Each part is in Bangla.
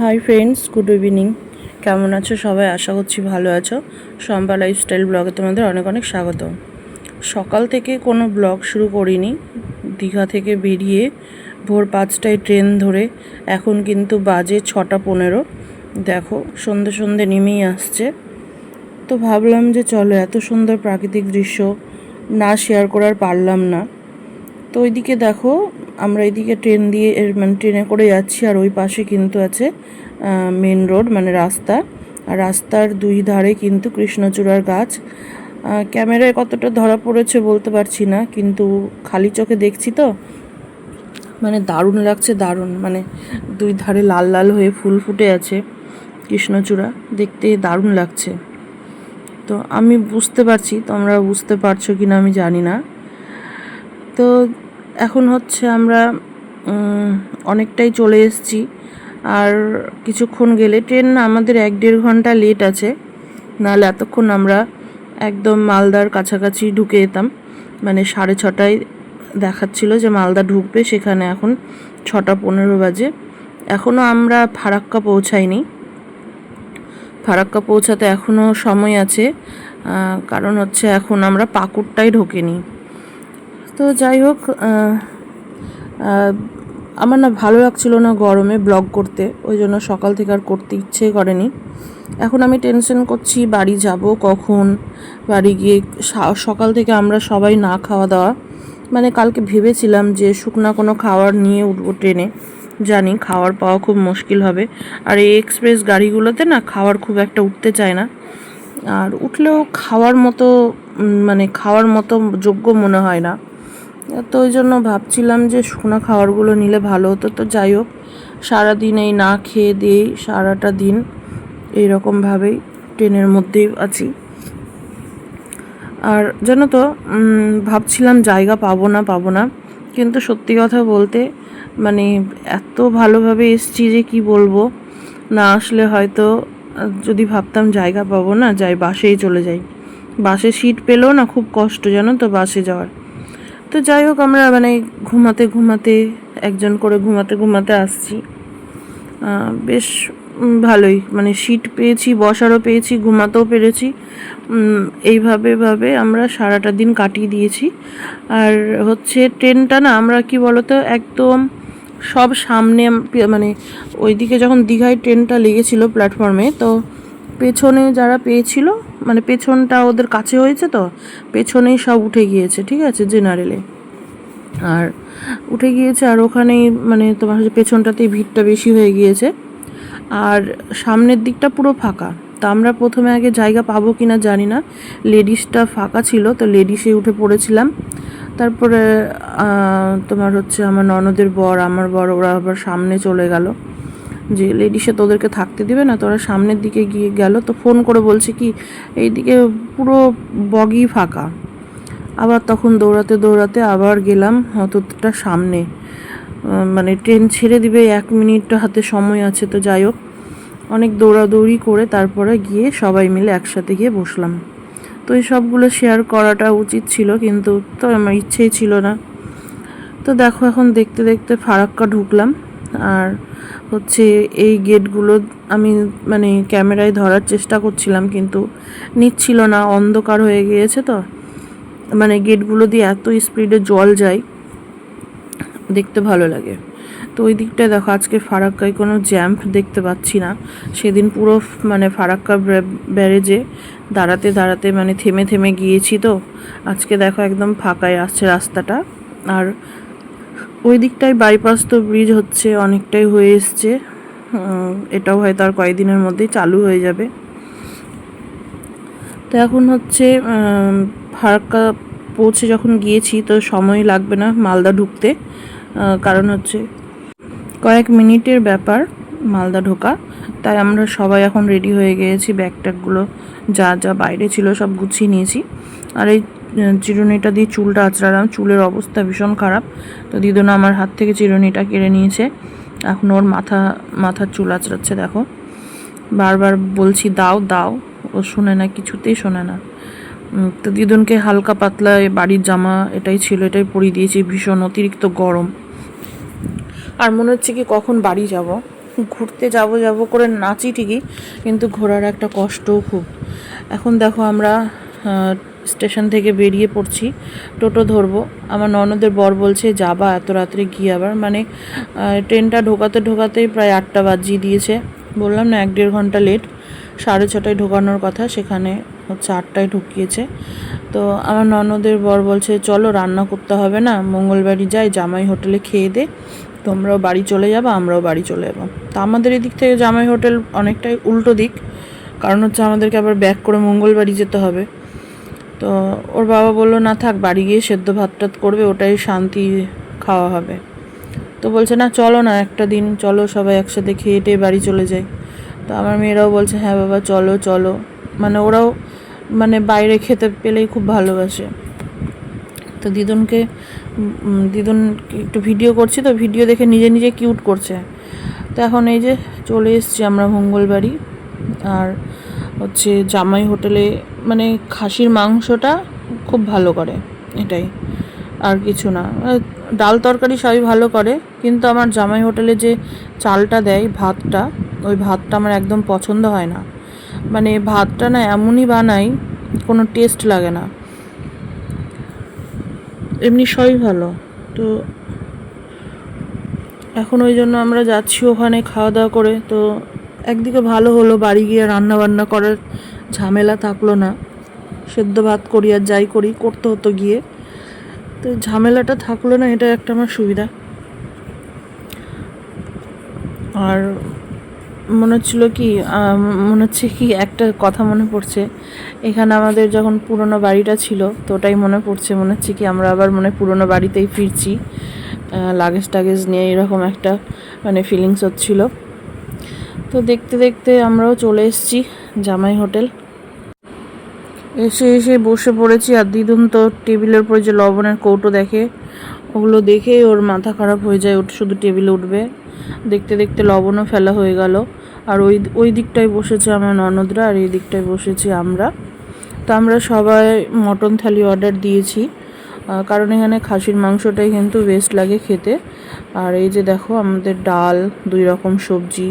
হাই ফ্রেন্ডস গুড ইভিনিং কেমন আছো সবাই? আশা করছি ভালো আছো। শম্পা লাইফস্টাইল ব্লগে তোমাদের অনেক অনেক স্বাগত সকাল থেকে কোনো ব্লগ শুরু করিনি। দীঘা থেকে বেরিয়ে ভোর পাঁচটায় ট্রেন ধরে এখন কিন্তু বাজে ছটা পনেরো। দেখো, সন্ধে সন্ধে নেমেই আসছে। তো ভাবলাম যে চলো এত সুন্দর প্রাকৃতিক দৃশ্য না শেয়ার করার পারলাম না। তো ওইদিকে দেখো, আমরা এইদিকে ট্রেন দিয়ে মানে ট্রেনে করে যাচ্ছি, আর ওই পাশে কিন্তু আছে মেন রোড মানে রাস্তা। আর রাস্তার দুই ধারে কিন্তু কৃষ্ণচূড়ার গাছ। ক্যামেরায় কতটা ধরা পড়েছে বলতে পারছি না, কিন্তু খালি চোখে দেখছি তো। মানে দারুণ লাগছে, দারুণ। মানে দুই ধারে লাল লাল হয়ে ফুল ফুটে আছে কৃষ্ণচূড়া। দেখতে দারুণ লাগছে। তো আমি বুঝতে পারছি তোমরা বুঝতে পারছ কি না আমি জানি না। তো এখন হচ্ছে আমরা অনেকটাই চলে এসেছি। আর কিছুক্ষণ গেলে ট্রেন আমাদের এক দেড় ঘণ্টা লেট আছে। নাহলে এতক্ষণ আমরা একদম মালদার কাছাকাছি ঢুকে যেতাম। মানে সাড়ে ছটায় দেখাচ্ছিল যে মালদা ঢুকবে, সেখানে এখন ছটা পনেরো বাজে। এখনও আমরা ফারাক্কা পৌঁছাইনি। ফারাক্কা পৌঁছাতে এখনও সময় আছে। কারণ হচ্ছে এখন আমরা পাকুড়টাই ঢোকেনি। তো যাই হোক আমার না ভালো লাগছিল না গরমে ব্লগ করতে, ওই জন্য সকাল থেকে আর করতে ইচ্ছে করেনি। এখন আমি টেনশন করছি বাড়ি যাব কখন, বাড়ি গিয়ে সকাল থেকে আমরা সবাই না খাওয়া দাওয়া। মানে কালকে ভেবেছিলাম যে শুকনা কোনো খাবার নিয়ে উঠবো ট্রেনে, জানি খাওয়ার পাওয়া খুব মুশকিল হবে। আর এই এক্সপ্রেস গাড়িগুলোতে না খাওয়ার খুব একটা উঠতে চায় না। আর উঠলেও খাওয়ার মতো মানে খাওয়ার মতো যোগ্য মনে হয় না। তো ওই জন্য ভাবছিলাম যে শুকনো খাবারগুলো নিলে ভালো হতো। তো যাই হোক, সারাদিন এই না খেয়ে দিয়েই সারাটা দিন এইরকমভাবেই ট্রেনের মধ্যেই আছি। আর জানো তো ভাবছিলাম জায়গা পাবো না পাবো না। কিন্তু সত্যি কথা বলতে মানে এত ভালোভাবে এসছি যে কি বলব? না আসলে হয়তো যদি ভাবতাম জায়গা পাবো না, যাই বাসেই চলে যাই। বাসে সিট পেলেও না খুব কষ্ট, জানো তো বাসে যাওয়ার। তো যাই হোক, আমরা মানে ঘুমাতে ঘুমাতে, একজন করে ঘুমাতে ঘুমাতে আসছি। বেশ ভালোই। মানে সিট পেয়েছি, বসারও পেয়েছি, ঘুমাতেও পেরেছি। এইভাবে, ভাবে আমরা সারাটা দিন কাটিয়ে দিয়েছি। আর হচ্ছে ট্রেনটা না, আমরা কি বলতো, একদম সব সামনে মানে ওইদিকে যখন দীঘায় ট্রেনটা লেগেছিল প্ল্যাটফর্মে, তো পেছনে যারা পেয়েছিল মানে পেছনটা ওদের কাছে হয়েছে তো, পেছনেই সব উঠে গিয়েছে, ঠিক আছে, জেনারেলে। আর উঠে গিয়েছে আর ওখানেই মানে তোমার হচ্ছে পেছনটাতেই ভিড়টা বেশি হয়ে গিয়েছে। আর সামনের দিকটা পুরো ফাঁকা। তা আমরা প্রথমে আগে জায়গা পাবো কি না জানি না। লেডিসটা ফাঁকা ছিল, তো লেডিসে উঠে পড়েছিলাম। তারপরে তোমার হচ্ছে আমার ননদের বর, আমার বর, ওরা আবার সামনে চলে গেল। যে লেডিসে তোদেরকে থাকতে দিবে না, তোরা সামনের দিকে গিয়ে গেল, তো ফোন করে বলছে কি, এইদিকে পুরো বগি ফাঁকা। আবার তখন দৌড়াতে দৌড়াতে আবার গেলাম অতটা সামনে। মানে ট্রেন ছেড়ে দিবে, এক মিনিট হাতে সময় আছে, তো যাই হোক। অনেক দৌড়াদৌড়ি করে তারপরে গিয়ে সবাই মিলে একসাথে গিয়ে বসলাম। তো এই সবগুলো শেয়ার করাটা উচিত ছিল, কিন্তু তো আমার ইচ্ছেই ছিল না। তো দেখো এখন দেখতে দেখতে ফারাক্কা ঢুকলাম। আর হচ্ছে এই গেটগুলো আমি মানে ক্যামেরায় ধরার চেষ্টা করছিলাম, কিন্তু নিচ্ছিল না, অন্ধকার হয়ে গিয়েছে তো। মানে গেটগুলো দিয়ে এত স্পিডে জল যায়, দেখতে ভালো লাগে। তো ওই দিকটায় দেখো, আজকে ফারাক্কায় কোনো জ্যাম্প দেখতে পাচ্ছি না। সেদিন পুরো মানে ফারাক্কা ব্যারেজে দাঁড়াতে দাঁড়াতে মানে থেমে থেমে গিয়েছি তো। আজকে দেখো একদম ফাঁকায় আসছে রাস্তাটা। আর ওই দিকটায় বাইপাস তো ব্রিজ হচ্ছে, অনেকটাই হয়ে এসছে। এটাও হয়তো আর কয়েকদিনের মধ্যেই চালু হয়ে যাবে। তো এখন হচ্ছে ফারাক্কা পৌঁছে যখন গিয়েছি, তো সময় লাগবে না মালদা ঢুকতে। কারণ হচ্ছে কয়েক মিনিটের ব্যাপার মালদা ঢোকা। তাই আমরা সবাই এখন রেডি হয়ে গিয়েছি ব্যাগ ট্যাগগুলো যা যা বাইরে ছিল সব গুছিয়ে নিয়েছি। আর এই চিরুনিটা দিয়ে চুলটা আঁচড়ালাম, চুলের অবস্থা ভীষণ খারাপ। তো দিদুনা আমার হাত থেকে চিরুনিটা কেড়ে নিয়েছে। এখন ওর মাথা, মাথার চুল আঁচড়াচ্ছে, দেখো। বারবার বলছি, দাও দাও। ও শোনে না, কিছুতেই শোনে না। তো দিদুনকে হালকা পাতলা বাড়ির জামা, এটাই ছিল, এটাই পরিয়ে দিয়েছি, ভীষণ অতিরিক্ত গরম। আর মনে হচ্ছে কি কখন বাড়ি যাব। ঘুরতে যাব যাব করে নাচি ঠিকই, কিন্তু ঘোরার একটা কষ্টও খুব। এখন দেখো আমরা স্টেশন থেকে বেরিয়ে পড়ছি, টোটো ধরবো। আমার ননদের বর বলছে, যাবা এত রাত্রে গিয়ে আবার। মানে ট্রেনটা ঢোকাতে ঢোকাতেই প্রায় আটটা বাজিয়ে দিয়েছে। বললাম, না, এক দেড় ঘণ্টা লেট। সাড়ে ছটায় ঢোকানোর কথা, সেখানে হচ্ছে আটটায় ঢুকিয়েছে। তো আমার ননদের বর বলছে, চলো, রান্না করতে হবে না, মঙ্গলবারই যাই, জামাই হোটেলে খেয়ে দে। তোমরাও বাড়ি চলে যাবে, আমরাও বাড়ি চলে যাব। তা আমাদের এদিক থেকে জামাই হোটেল অনেকটাই উল্টো দিক, কারণ হচ্ছে আমাদেরকে আবার ব্যাক করে মঙ্গলবাড়ি যেতে হবে। তো ওর বাবা বলল, না থাক, বাড়ি গিয়ে সেদ্ধ ভাত টাত করবে, ওটাই শান্তি খাওয়া হবে। তো বলছে, না, চলো না, একটা দিন চলো, সবাই একসাথে খেয়ে টেয়ে বাড়ি চলে যাই। তো আমার মেয়েরাও বলছে হ্যাঁ বাবা, চলো চলো। মানে ওরাও মানে বাইরে খেতে পেলেই খুব ভালোবাসে। তো দিদুনকে দিদুন একটু ভিডিও করছি তো ভিডিও দেখে নিজে নিজে কিউট করছে। তো এখন এই যে চলে এসেছি আমরা মঙ্গলবাড়ি, আর হচ্ছে জামাই হোটেলে মানে খাসির মাংসটা খুব ভালো করে, এটাই, আর কিছু না। ডাল তরকারি সবই ভালো করে, কিন্তু আমার জামাই হোটেলে যে চালটা দেয় ভাতটা, ওই ভাতটা আমার একদম পছন্দ হয় না। মানে ভাতটা না এমনই বানাই, কোনো টেস্ট লাগে না। এমনি সবই ভালো। তো এখন ওই জন্য আমরা যাচ্ছি ওখানে খাওয়া দাওয়া করে। তো একদিকে ভালো হলো, বাড়ি গিয়ে রান্না বান্না করার ঝামেলা থাকল না। সেদ্ধ ভাত করি আর যাই করি, করতে হতো গিয়ে। তো ঝামেলাটা থাকল না এটা একটা আমার সুবিধা। আর মনে হচ্ছিল কি মনে হচ্ছে কি একটা কথা মনে পড়ছে। এখানে আমাদের যখন পুরনো বাড়িটা ছিল, তো ওটাই মনে পড়ছে, মনে হচ্ছে কি আমরা আবার মনে পুরনো বাড়িতেই ফিরছি। লাগেজ টাগেজ নিয়ে এরকম একটা মানে ফিলিংস হচ্ছিল। তো দেখতে দেখতে আমরাও চলে এসেছি জামাই হোটেল। এসে এসে বসে পড়েছি আর দিদুন তো টেবিলের উপরে যে লবণের কৌটো দেখে, ওগুলো দেখেই ওর মাথা খারাপ হয়ে যায় ওটা শুধু টেবিলে উঠবে। দেখতে দেখতে লবণও ফেলা হয়ে গেল। আর ওই ওই দিকটায় বসেছে আমার ননদরা আর এই দিকটায় বসেছি আমরা। তো আমরা সবাই মটন থালি অর্ডার দিয়েছি। কারণ এখানে খাসির মাংসটাই কিন্তু বেস্ট লাগে খেতে। আর এই যে দেখো আমাদের ডাল, দুই রকম সবজি,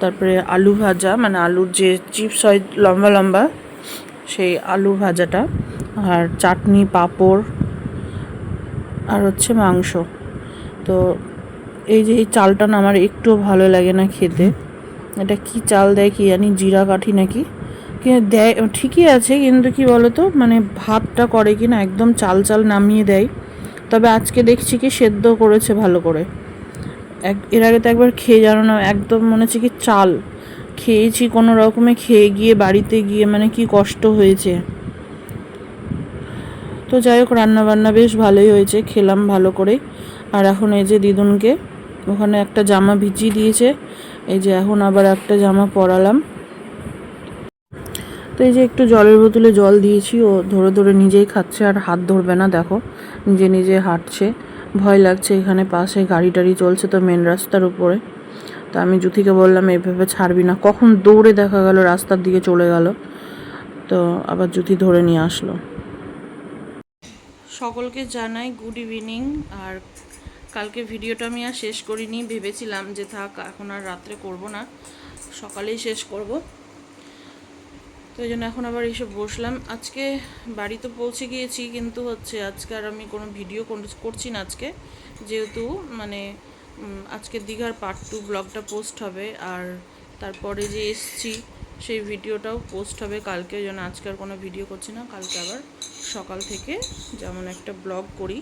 তারপরে আলু ভাজা মানে আলুর যে চিপস হয় লম্বা লম্বা, সেই আলু ভাজাটা, আর চাটনি, পাঁপড়, আর হচ্ছে মাংস। তো এই যে এই চালটা না আমার একটুও ভালো লাগে না খেতে। এটা কি চাল দেয় কি জানি, জিরা কাঠি নাকি? দেয়, ঠিকই আছে, কিন্তু কি বলতো মানে ভাতটা করে কি না, একদম চাল চাল নামিয়ে দেয়। তবে আজকে দেখছি কি সেদ্ধ করেছে ভালো করে। এক, এর আগে তো একবার খেয়ে জানো না, একদম মনে হচ্ছে কি চাল। খেয়েছি কোনো রকমে, খেয়ে গিয়ে বাড়িতে গিয়ে মানে কি কষ্ট হয়েছে। তো যাই হোক রান্না বান্না বেশ ভালোই হয়েছে, খেলাম ভালো করে। আর এখন এই যে দিদুনকে ওখানে একটা জামা ভিজিয়ে দিয়েছে। এই যে এখন আবার একটা জামা পরালাম। তো এই যে একটু জলের বোতলে জল দিয়েছি, ও ধরে ধরে নিজেই খাচ্ছে আর হাত ধরবে না, দেখো। নিজে নিজে হাঁটছে। ভয় লাগছে, এখানে পাশে গাড়ি টাড়ি চলছে তো মেন রাস্তার উপরে। তো আমি জুথিকে বললাম এইভাবে ছাড়বি না। কখন দৌড়ে দেখা গেল, রাস্তার দিকে চলে গেল। তো আবার জুথি ধরে নিয়ে আসলো। সকলকে জানাই গুড ইভিনিং আর কালকে ভিডিওটা আমি আর শেষ করিনি, ভেবেছিলাম যে থাক, এখন আর রাত্রে করব না, সকালেই শেষ করব। তো এই জন্য এখন আবার এসে বসলাম। আজকে বাড়ি তো পৌঁছে গিয়েছি, কিন্তু হচ্ছে আজকে আর আমি কোনো ভিডিও করছি না আজকে। যেহেতু মানে আজকে দীঘার পার্ট টু ব্লগটা পোস্ট হবে, আর তারপরে যে এসছি সেই ভিডিওটাও পোস্ট হবে। কালকে ওই জন্য আজকে আর কোনো ভিডিও করছি না, কালকে আবার সকাল থেকে যেমন একটা ব্লগ করি,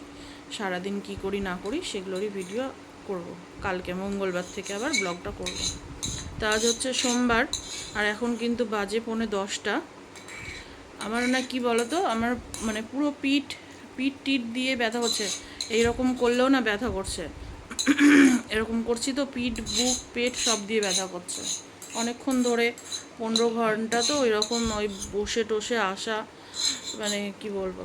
সারাদিন কি করি, না করি, সেগুলোরই ভিডিও করব। কালকে মঙ্গলবার থেকে আবার ব্লগটা করব। তা আজ হচ্ছে সোমবার, আর এখন কিন্তু বাজে পৌনে দশটা। আমার না কি বলতো, আমার মানে পুরো পিঠ পিঠ টিট দিয়ে ব্যথা করছে এইরকম করলেও না ব্যথা করছে। এরকম করছি তো, পিঠ, বুক, পেট সব দিয়ে ব্যথা করছে। অনেকক্ষণ ধরে পনেরো ঘণ্টা তো এরকম ওই বসে টসে আসা মানে কি বলব,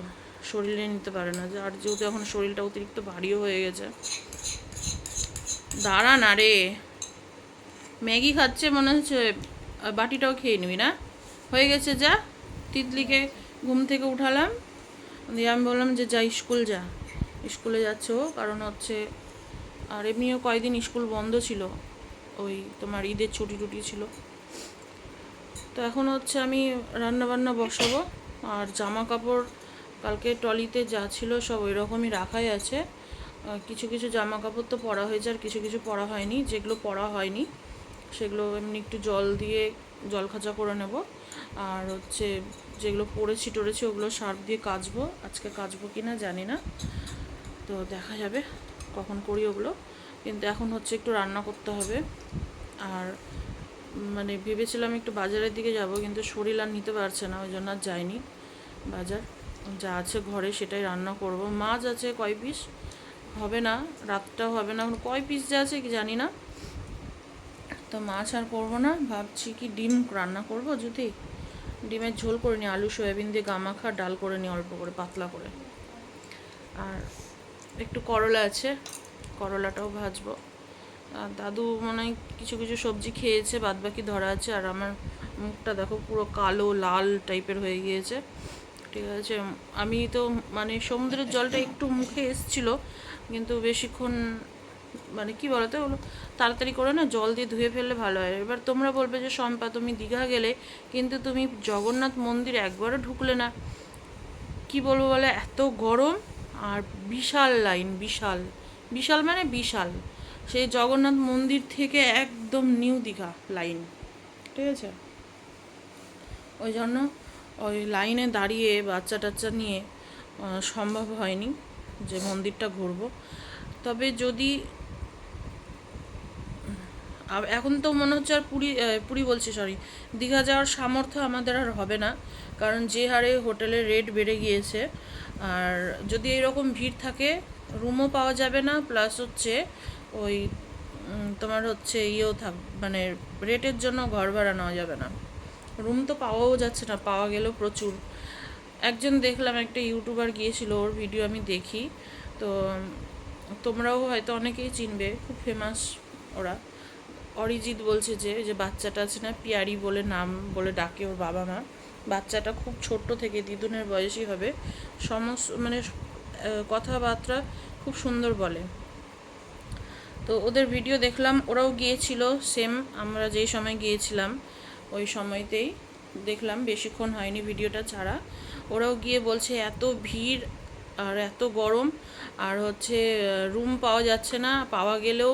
শরীরে নিতে পারে না। যে আর যেহেতু এখন শরীরটা অতিরিক্ত ভারীও হয়ে গেছে। দাঁড়া না রে। ম্যাগি খাচ্ছে মনে হচ্ছে বাটিটাও খেয়ে নিবি না? হয়ে গেছে, যা। তিতলিকে ঘুম থেকে উঠালাম। দিয়ে আমি বললাম যে, যা, স্কুল যা। স্কুলে যাচ্ছে ও কারণ হচ্ছে, আর এমনিও কয়েকদিন স্কুল বন্ধ ছিল। ওই তোমার ঈদের ছুটি টুটি ছিল। তো এখন হচ্ছে আমি রান্না বান্না বসাবো, আর জামা কাপড় কালকে টলিতে যা ছিল সব ওই রকমই রাখাই আছে। কিছু কিছু জামা কাপড় তো পরা হয়েছে আর কিছু কিছু পরা হয়নি, যেগুলো পরা হয়নি সেগুলো এমনি একটু জল দিয়ে জল খাঁচা করে নেব। আর হচ্ছে যেগুলো পরেছি টরেছি ওগুলো সার্ফ দিয়ে কাচবো, আজকে কাচবো কি না জানি না। তো দেখা যাবে কখন করি ওগুলো। কিন্তু এখন হচ্ছে একটু রান্না করতে হবে। আর মানে ভেবেছিলাম একটু বাজারের দিকে যাব, কিন্তু শরীর আর নিতে পারছে না ওই জন্য আর যাইনি বাজার। যা আছে ঘরে সেটাই রান্না করব। মাছ আছে কয় পিস? হবে না রাতটাও হবে না। কয় পিস যা আছে কি জানি না। তো মাছ আর করব না, ভাবছি কি ডিম রান্না করব যদি। ডিমের ঝোল করে নিই, আলু, সয়াবিন দিয়ে গামাখা, ডাল করে নিই অল্প করে, পাতলা করে। আর একটু করলা আছে করলাটাও ভাজবো। দাদু মনে কিছু কিছু সবজি খেয়েছে বাদ বাকি ধরা আছে, আর আমার মুখটা দেখো পুরো কালো, লাল টাইপের হয়ে গিয়েছে। ঠিক আছে, আমি তো মানে সমুদ্রের জলটা একটু মুখে এসছিল, কিন্তু বেশিক্ষণ মানে কি বলতো, ওগুলো তাড়াতাড়ি করে না জল দিয়ে ধুয়ে ফেললে ভালো হয়। এবার তোমরা বলবে যে, শম্পা, তুমি দীঘা গেলে, কিন্তু তুমি জগন্নাথ মন্দির একবারও ঢুকলে না। কি বলব বলে, এত গরম আর বিশাল লাইন, বিশাল। বিশাল মানে বিশাল। সেই জগন্নাথ মন্দির থেকে একদম নিউ দীঘা লাইন। ঠিক আছে? ওই জন্য ওই লাইনে দাঁড়িয়ে বাচ্চা টাচ্চা নিয়ে সম্ভব হয়নি যে মন্দিরটা ঘুরবো। তবে যদি এখন তো মনে হচ্ছে আর পুরী পুরী বলছি সরি দীঘা যাওয়ার সামর্থ্য আমাদের আর হবে না। কারণ যে হারে হোটেলের রেট বেড়ে গিয়েছে, আর যদি এরকম ভিড় থাকে রুমও পাওয়া যাবে না প্লাস হচ্ছে ওই তোমার হচ্ছে ইয়েও থাক মানে রেটের জন্য ঘর ভাড়া নেওয়া যাবে না। রুম তো পাওয়াও যাচ্ছে না, পাওয়া গেলেও প্রচুর। একজন দেখলাম, একটা ইউটিউবার গিয়েছিল, ওর ভিডিও আমি দেখি। তো, তোমরাও হয়তো অনেকেই চিনবে, খুব ফেমাস ওরা। অরিজিৎ বলছে যে যে বাচ্চাটা আছে না, পিয়ারি বলে নাম বলে ডাকে ওর বাবা মা বাচ্চাটা খুব ছোট্ট থেকে দিদুনের বয়সই হবে। সমস্ত মানে কথাবার্তা খুব সুন্দর বলে। তো ওদের ভিডিও দেখলাম, ওরাও গিয়েছিল সেম আমরা যেই সময় গিয়েছিলাম, ওই সময়তেই দেখলাম, বেশিক্ষণ হয়নি ভিডিওটা ছাড়া। ওরাও গিয়ে বলছে, এত ভিড় আর এত গরম, আর হচ্ছে রুম পাওয়া যাচ্ছে না, পাওয়া গেলেও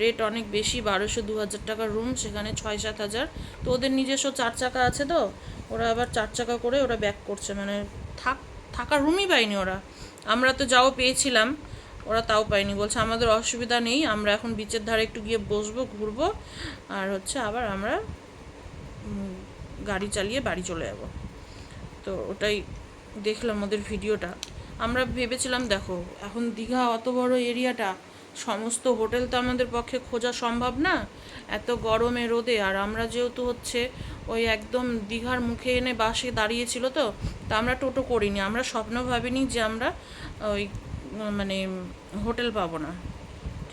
রেট অনেক বেশি, বারোশো দু হাজার টাকার রুম সেখানে ছয় সাত হাজার। তো ওদের নিজস্ব চার চাকা আছে তো, ওরা আবার চার চাকা করে ওরা ব্যাক করছে মানে থাক, থাকার রুমই পায়নি ওরা। আমরা তো যাও পেয়েছিলাম, ওরা তাও পায়নি। বলছে, আমাদের অসুবিধা নেই, আমরা এখন বিচের ধারে একটু গিয়ে বসবো, ঘুরবো, আর হচ্ছে আবার আমরা গাড়ি চালিয়ে বাড়ি চলে যাব। তো ওটাই দেখলাম ওদের ভিডিওটা। আমরা ভেবেছিলাম, দেখো, এখন দীঘা অত বড় এরিয়াটা সমস্ত হোটেল তো আমাদের পক্ষে খোঁজা সম্ভব না। এত গরমে রোদে। আর আমরা যেহেতু হচ্ছে ওই একদম দীঘার মুখে এনে বাসে দাঁড়িয়েছিল তো, তা আমরা টোটো করিনি। আমরা স্বপ্ন ভাবিনি যে আমরা ওই মানে হোটেল পাবো না।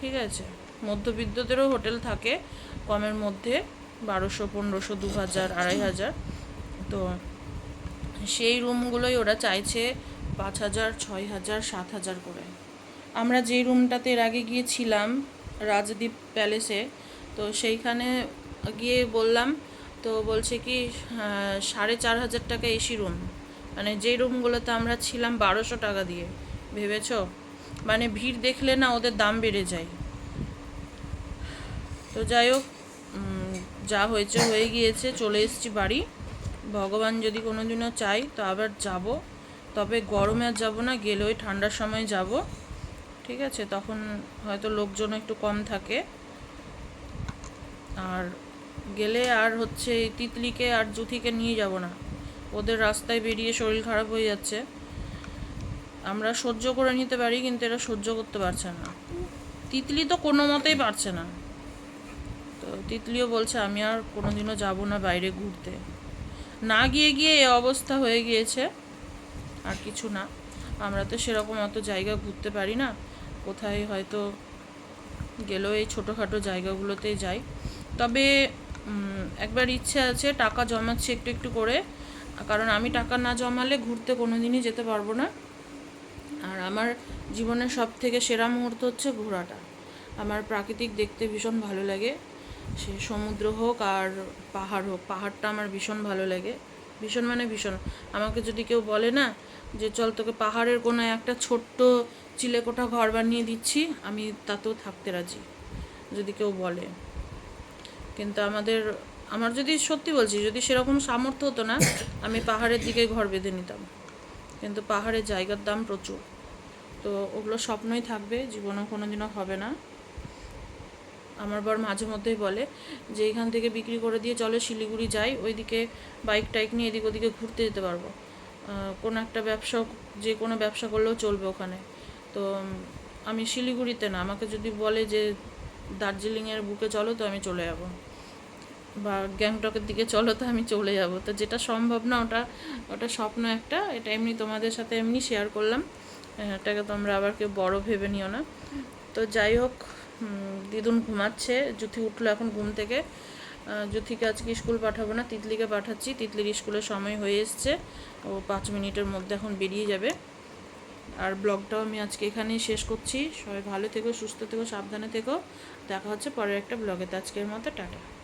ঠিক আছে? মধ্যবিত্তদেরও হোটেল থাকে। কমের মধ্যে বারোশো, পনেরোশো, দু হাজার, আড়াই হাজার। তো সেই রুমগুলোই ওরা চাইছে পাঁচ হাজার, ছয় হাজার, সাত হাজার করে। আমরা যেই রুমটাতে এর আগে গিয়েছিলাম রাজদ্বীপ প্যালেসে, তো সেইখানে গিয়ে বললাম, তো বলছে কি সাড়ে চার হাজার টাকা এসি রুম। মানে যেই রুমগুলোতে আমরা ছিলাম বারোশো টাকা দিয়ে, ভেবেছো? মানে ভিড় দেখলে না ওদের দাম বেড়ে যায়। তো যাই হোক যা হয়েছে হয়ে গিয়েছে, চলে এসেছি বাড়ি। ভগবান যদি কোনো দিনও চাই তো আবার যাব। তবে গরমে আর যাব না, গেলে ওই ঠান্ডার সময় যাব। ঠিক আছে, তখন হয়তো লোকজন একটু কম থাকে। আর গেলে আর হচ্ছে তিতলিকে আর জুথিকে নিয়ে যাব না। ওদের রাস্তায় বেরিয়ে শরীর খারাপ হয়ে যাচ্ছে। আমরা সহ্য করে নিতে পারি, কিন্তু এরা সহ্য করতে পারছে না। তিতলি তো কোনো মতেই পারছে না। তো তিতলিও বলছে, আমি আর কোনোদিনও যাব না বাইরে ঘুরতে। না গিয়ে গিয়ে এ অবস্থা হয়ে গিয়েছে। আর কিছু না। আমরা তো সেরকম অত জায়গা ঘুরতে পারি না। কোথায় হয়তো গেলেও এই ছোটোখাটো জায়গাগুলোতেই যাই। তবে একবার ইচ্ছে আছে টাকা জমাচ্ছি একটু একটু করে। কারণ আমি টাকা না জমালে ঘুরতে কোনো দিনই যেতে পারব না। আর আমার জীবনের সব থেকে সেরা মুহূর্ত হচ্ছে ঘোরাটা। আমার প্রাকৃতিক দেখতে ভীষণ ভালো লাগে। সে সমুদ্র হোক আর পাহাড় হোক, পাহাড়টা আমার ভীষণ ভালো লাগে। ভীষণ মানে ভীষণ। আমাকে যদি কেউ বলে না যে, চল তোকে পাহাড়ের কোনো একটা ছোট্ট চিলেকোঠা ঘর বানিয়ে দিচ্ছি, আমি তাতেও থাকতে রাজি, যদি কেউ বলে। কিন্তু আমাদের, আমার যদি সত্যি বলছি, যদি সেরকম সামর্থ্য হতো না, আমি পাহাড়ের দিকে ঘর বেঁধে নিতাম। কিন্তু পাহাড়ের জায়গার দাম প্রচুর। তো ওগুলো স্বপ্নই থাকবে, জীবনেও কোনো দিনও হবে না। আমার বর মাঝে মধ্যেই বলে যে এখান থেকে বিক্রি করে দিয়ে চলে শিলিগুড়ি যাই, ওইদিকে বাইক টাইক নিয়ে এদিক ওদিকে ঘুরতে যেতে পারব। কোনো একটা ব্যবসা, যে কোনো ব্যবসা করলেও চলবে ওখানে। তো আমি শিলিগুড়িতে না, আমাকে যদি বলে যে দার্জিলিংয়ের বুকে চলো তো আমি চলে যাব। বা গ্যাংটকের দিকে চলো তো আমি চলে যাব। তো যেটা সম্ভব না, ওটা ওটা স্বপ্ন একটা, এটা এমনি তোমাদের সাথে এমনি শেয়ার করলাম। এটাকে তোমরা আবার কেউ বড় ভেবে নিও না। তো যাই হোক দিদুন ঘুমাচ্ছে জুথি উঠল এখন ঘুম থেকে। জুথিকে আজকে স্কুল পাঠাবো না, তিতলিকে পাঠাচ্ছি। তিতলির স্কুলের সময় হয়ে এসছে। ও পাঁচ মিনিটের মধ্যে এখন বেরিয়ে যাবে। আর ব্লগটাও আমি আজকে এখানেই শেষ করছি। সবাই ভালো থেকো, সুস্থ থেকো, সাবধানে থেকো। দেখা হচ্ছে পরের একটা ব্লগেতে আজকের মতো, টাটা।